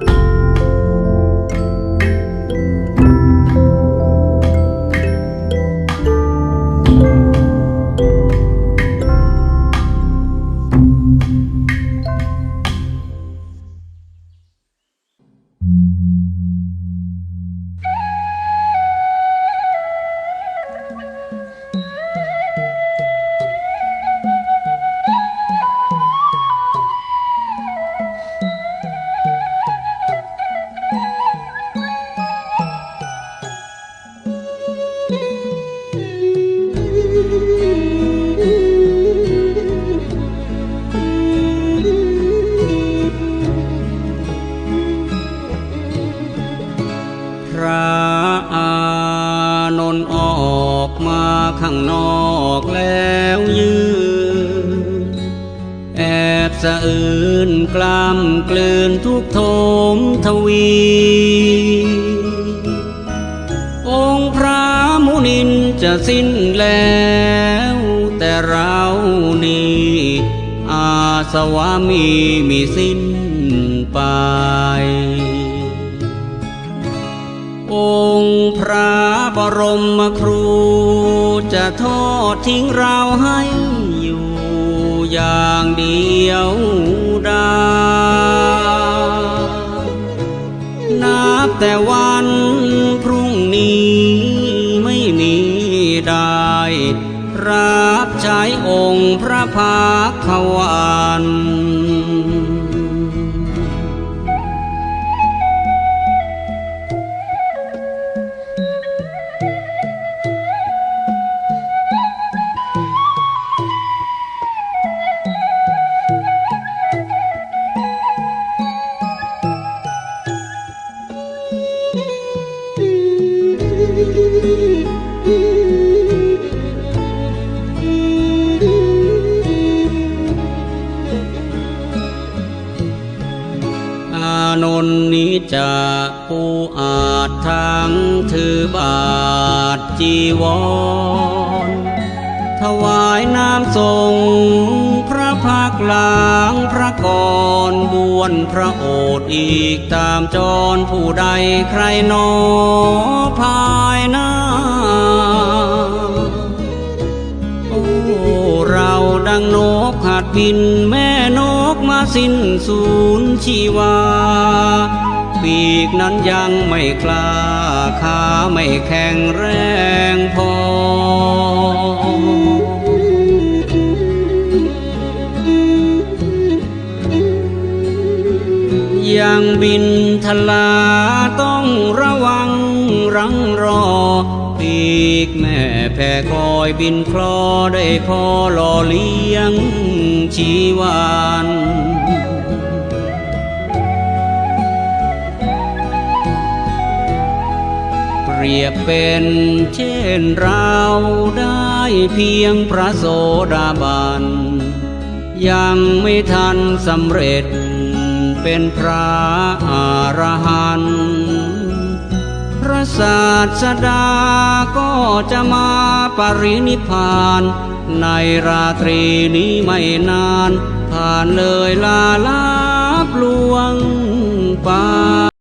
พ นนออกมาข้างนอกแล้วยืน แอบสะอื้นกล้ามกลืนทุกโทมทวี องค์พระมุนินจะสิ้นแล้วแต่เรานี่อาสวามีมีสิ้นไป องค์พระบรมครู จะทอดทิ้งเราให้อยู่อย่างเดียวดายนับแต่วันพรุ่งนี้ไม่มีได้รับใช้องค์พระภาควันานนนี้จะผู้อาจทางถือบาทจีวร ถวายน้ำทรงพระพักหลังพระกรบวนพระโอษฐ์อีกตามจรผู้ใดใครนอภายหน้าโอ้เราดังนกหัดบินแม่นก มาสิ้นสูญชีวา ปีกนั้นยังไม่กล้าขาไม่แข็งแรงพอ ยังบินทลาต้องระวังรังรอปีกแม่แผ่คอยบินคลอได้พอหล่อเลี้ยงชีวาน รียบเป็นเช่นเราได้เพียงพระโสดาบัน ยังไม่ทันสำเร็จเป็นพระอรหันต์พระศาสดาก็จะมาปรินิพพาน ในราตรีนี้ไม่นาน ผ่านเลยลาลาบลวงไป